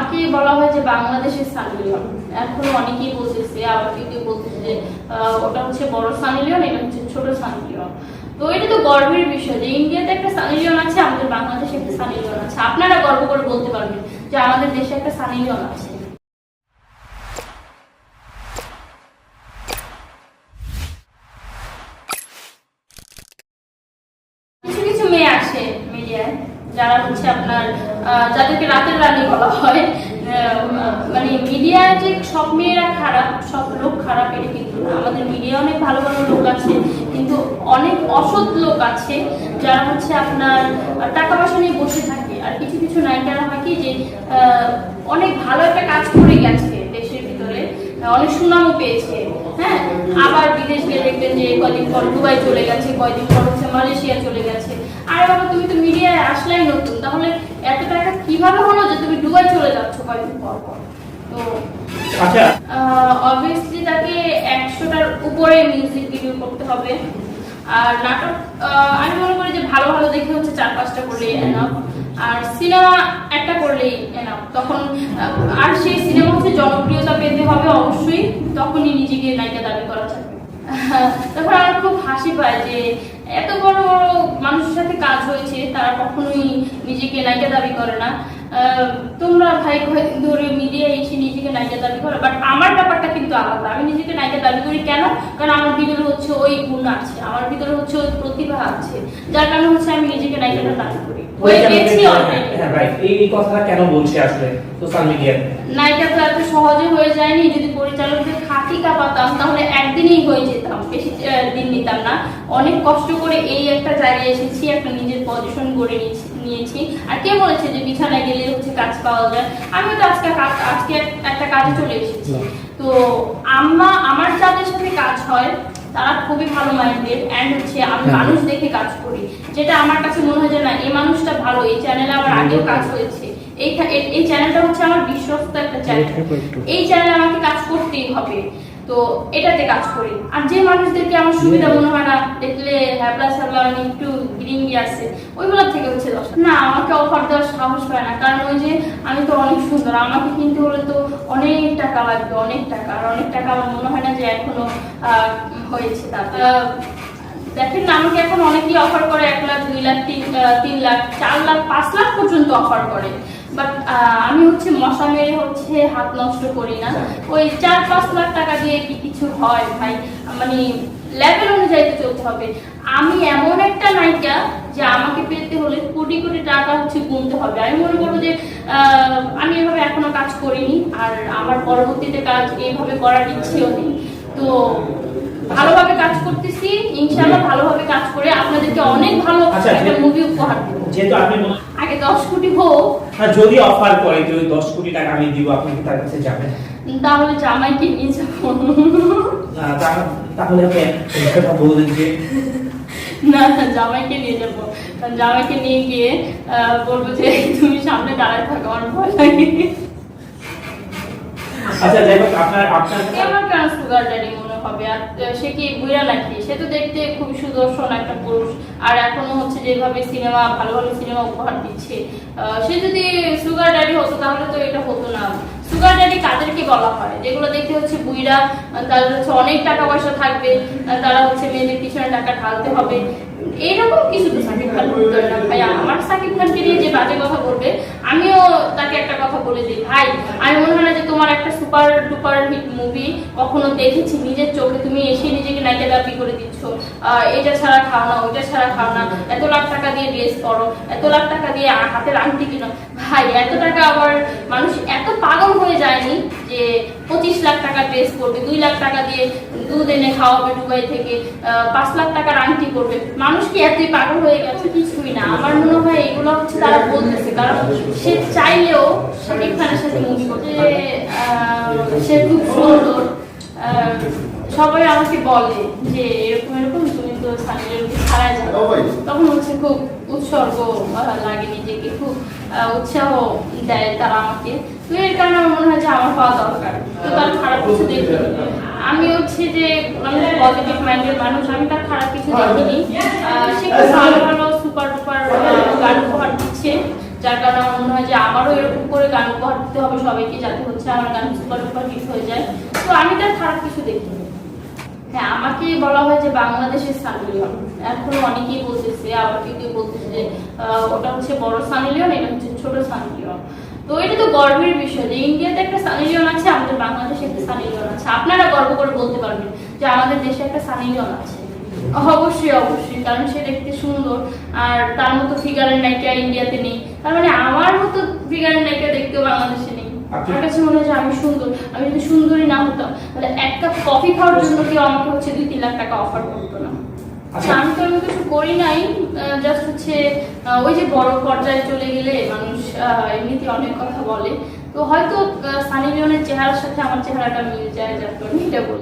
আমাকে বলা হয় যে বাংলাদেশের সানি লিওন এখন অনেকেই বলতেছে, আবার কেউ কেউ বলতেছে যে ওটা হচ্ছে বড় সানি লিওন এটা হচ্ছে ছোট সানি লিওন তো এটা তো গর্বের বিষয় যে ইন্ডিয়াতে একটা সানি লিওন আছে, আমাদের বাংলাদেশে একটা সানি লিওন আছে। আপনারা গর্ব করে বলতে পারবেন যে আমাদের দেশে একটা সানি লিওন আছে মিডিয়ায়, যারা হচ্ছে আপনার যাদেরকে রাতের রানী বলা হয় মানে মিডিয়ায় যে সব মেয়েরা খারাপ, সব লোক খারাপ, এটা কিন্তু। আমাদের মিডিয়া অনেক ভালো ভালো লোক আছে, কিন্তু অনেক অসৎ লোক আছে, যারা হচ্ছে আপনার টাকা পয়সা নিয়ে বসে থাকে আর কিছু কিছু নায়িকারা হয় কি যে অনেক ভালো একটা কাজ করে গেছে অনেক সুনামও পেয়েছে। হ্যাঁ? আবার বিদেশ গিয়ে দেখবেন যে কয়দিন পর দুবাই চলে গেছে কয়দিন পর হচ্ছে মালয়েশিয়া চলে গেছে। আরে বাবা তুমি তো মিডিয়ায় আসলাই নতুন। তাহলে এত টাকা কীভাবে হলো যে তুমি দুবাই চলে যাচ্ছ কয়দিন পর পর? তো আচ্ছা। অবভিয়াসলি তাকে একশোটার উপরে মিউজিক ভিডিও করতে হবে। আর নাটক আমি মনে করি যে ভালো ভালো দেখে হচ্ছে চার পাঁচটা করলেই এনাফ আর সিনেমা একটা করলেই এনাফ তখন আর সেই সিনেমা হচ্ছে জনপ্রিয়তা পেতে হবে অবশ্যই তখনই নিজেকে নায়িকা দাবি করা যাবে তখন আমার খুব হাসি পায় যে এত বড় বড় মানুষের সাথে কাজ হয়েছে তারা কখনোই নিজেকে নায়িকা দাবি করে না। তোমরা ভাই ধরে মিডিয়ায় এসে নিজেকে নায়িকা দাবি করো বাট আমার ব্যাপারটা কিন্তু আলাদা। আমি নিজেকে নায়িকা দাবি করি কেন? কারণ আমার ভিতরে হচ্ছে ওই গুণ আছে আমার ভিতরে হচ্ছে ওই প্রতিভা আছে যার কারণে হচ্ছে আমি নিজেকে নায়িকাটা দাবি করি। হয়ে। হ্যাঁ এই এই কথাটা কেন বলছি আসলে? সোশ্যাল মিডিয়াতে নায়িকা তো এত সহজে হয়ে যায়নি যদি পরিচালকদের খাতি কাঁপাতাম তাহলে একদিনেই হয়ে যেতাম। বেশি দিন নিতাম না। অনেক কষ্ট করে এই একটা জায়গায় এসেছি একটা নিজের পজিশন গড়ে নিয়েছি আর কে বলেছে যে বিছানায় গেলে হচ্ছে কাজ পাওয়া যায়? আমি তো আজকে আজকে একটা কাজে চলে এসেছি। তো আম্মা আমার যাদের সাথে কাজ হয় তারা খুবই ভালো মাইন্ডেড অ্যান্ড হচ্ছে আমি মানুষ দেখে কাজ করি। যেটা আমার কাছে মনে হয় যে না এই মানুষটা ভালো এই চ্যানেলে আমার আগেও কাজ হয়েছে। এই এই- চ্যানেলটা হচ্ছে আমার বিশ্বস্ত একটা চ্যানেল এই চ্যানেলে আমাকে কাজ করতেই হবে। তো এটাতে কাজ করি। আর যে মানুষদেরকে আমার সুবিধা মনে হয় না দেখলে হ্যাবলা স্যাবলা একটু গ্রিঙ্গি আছে ওইগুলোর থেকে হচ্ছে দশ না আমাকে অফার দেওয়ার সাহস পায় না। কারণ ওই যে আমি তো অনেক সুন্দর আমাকে কিনতে হলে তো অনেক টাকা লাগবে অনেক টাকা। আর অনেক টাকা আমার মনে হয় না যে এখনও আহ, হয়েছে আহ, দেখেন না আমাকে এখন অনেকেই অফার করে এক লাখ দুই লাখ তিন তিন লাখ চার লাখ পাঁচ লাখ পর্যন্ত অফার করে। বাট আমি হচ্ছে মশা মেরে হচ্ছে হাত নষ্ট করি না। ওই চার পাঁচ লাখ টাকা দিয়ে কি কিছু হয় ভাই? মানে লেভেল অনুযায়ী তো চলতে হবে। আমি এমন একটা নায়িকা যে আমাকে পেতে হলে কোটি কোটি টাকা হচ্ছে গুনতে হবে। আমি মনে করব যে আমি এভাবে এখনও কাজ করিনি আর আমার পরবর্তীতে কাজ এইভাবে করার ইচ্ছেও নেই। তো ভালোভাবে কাজ করতেছি ইনশাআল্লাহ ভালোভাবে কাজ করে আপনাদেরকে অনেক ভালো আচ্ছা, একটা মুভি উপহার দেবো। আগে দশ কোটি হোক যদি অফার করে যে ওই দশ কোটি টাকা আমি দিব আপনি কি তার কাছে যাবেন? তাহলে জামাইকে নিয়ে যাব। না, তাহলে আপনি কথা বললেন যে না না জামাইকে নিয়ে যাব। কারণ জামাইকে নিয়ে গিয়ে বলব যে তুমি সামনে দাঁড়ায় থাকো আমার ভয় লাগে। আচ্ছা যাই হোক আপনার আপনার আমার কেন সুগার ড্যাডি হবে আর সে কি বুইরা নাকি? সে তো দেখতে খুব সুদর্শন একটা পুরুষ। আর এখনও হচ্ছে যেভাবে সিনেমা, ভালো ভালো সিনেমা উপহার দিচ্ছে। সে যদি সুগার ড্যাডি হতো, তাহলে তো এটা হতো না। সুগার ড্যাডি কাদেরকে বলা হয়? যেগুলো দেখতে হচ্ছে বুইরা তাদের হচ্ছে অনেক টাকা পয়সা থাকবে, তারা হচ্ছে মেয়েদের পিছনে টাকা ঢালতে হবে। এইরকম কিছু তো সাকিব খান হয় না। ভাই, আমার সাকিব খানকে নিয়ে যে বাজে কথা বলবে, আমিও তাকে একটা কথা বলে দিই। ভাই, আমি মনে হয় না যে তোমার একটা সুপার ডুপার হিট মুভি কখনো দেখেছি। নিজের চোখে তুমি এসে নিজেকে নাইকে দাবি করে দিচ্ছ। এটা ছাড়া খাও না, ওইটা ছাড়া খাও না। এত লাখ টাকা দিয়ে ড্রেস করো এত লাখ টাকা দিয়ে হাতের আংটি কিনো। ভাই, এত টাকা আবার মানুষ এত পাগল হয়ে যায়নি যে পঁচিশ লাখ টাকা ড্রেস করবে, দুই লাখ টাকা দিয়ে দুধ এনে খাওয়াবে দুবাই থেকে পাঁচ লাখ টাকার আংটি করবে। মানুষ কি এতই পাগল হয়ে গেছে? কিছুই না। আমার মনে হয় এগুলো হচ্ছে তারা বলতেছে, কারণ সে চাইলেও শাকিব খানের সাথে মুভি করতে সে খুব সুন্দর। সবাই আমাকে বলে যে এরকম এরকম সানির ছাড়াই তখন হচ্ছে খুব উৎসর্গ লাগে নিজেকে খুব উৎসাহ দেয় তারা আমাকে। তো এর কারণে আমার মনে হয় যে আমার পাওয়া দরকার। তো তার খারাপ কিছু দেখি আমি হচ্ছে যে আমি পজিটিভ মাইন্ডের মানুষ আমি তার খারাপ কিছু দেখিনি। আহ, সে খুব ভালো ভালো সুপার টুপার গান উপহার দিচ্ছে। যার কারণে আমার মনে হয় যে আমারও এরকম করে গান উপহার দিতে হবে সবাইকে যাতে হচ্ছে আমার গান সুপার সুপার হিট হয়ে যায়। তো আমি তার খারাপ কিছু দেখি না। হ্যাঁ আমাকে বলা হয় যে বাংলাদেশের সানি লিওন এখন অনেকেই বলতেছে, আবার কেউ কেউ বলতেছে যে ওটা হচ্ছে বড় সানি লিওন এটা হচ্ছে ছোট সানি লিওন তো এটা তো গর্বের বিষয় যে ইন্ডিয়াতে একটা সানি লিওন আছে, আমাদের বাংলাদেশে একটা সানি লিওন আছে। আপনারা গর্ব করে বলতে পারবেন যে আমাদের দেশে একটা সানি লিওন আছে। অবশ্যই অবশ্যই, কারণ সে দেখতে সুন্দর, আর তার মতো ফিগারের নায়িকা ইন্ডিয়াতে নেই। তার মানে আমার মতো ফিগারের নায়িকা দেখতেও বাংলাদেশে নেই। আমার কাছে মনে হয় যে আমি সুন্দর। আমি যদি সুন্দরী না হতাম তাহলে এক কাপ কফি খাওয়ার জন্য কেউ আমাকে হচ্ছে দুই তিন লাখ টাকা অফার করতো না। আচ্ছা। আমি তো এমন কিছু করি নাই জাস্ট হচ্ছে ওই যে বড় পর্যায়ে চলে গেলে মানুষ আহ, এমনিতে অনেক কথা বলে। তো হয়তো সানি লিওনের চেহারার সাথে আমার চেহারাটা মিল যায় যার কারণে এটা বলি।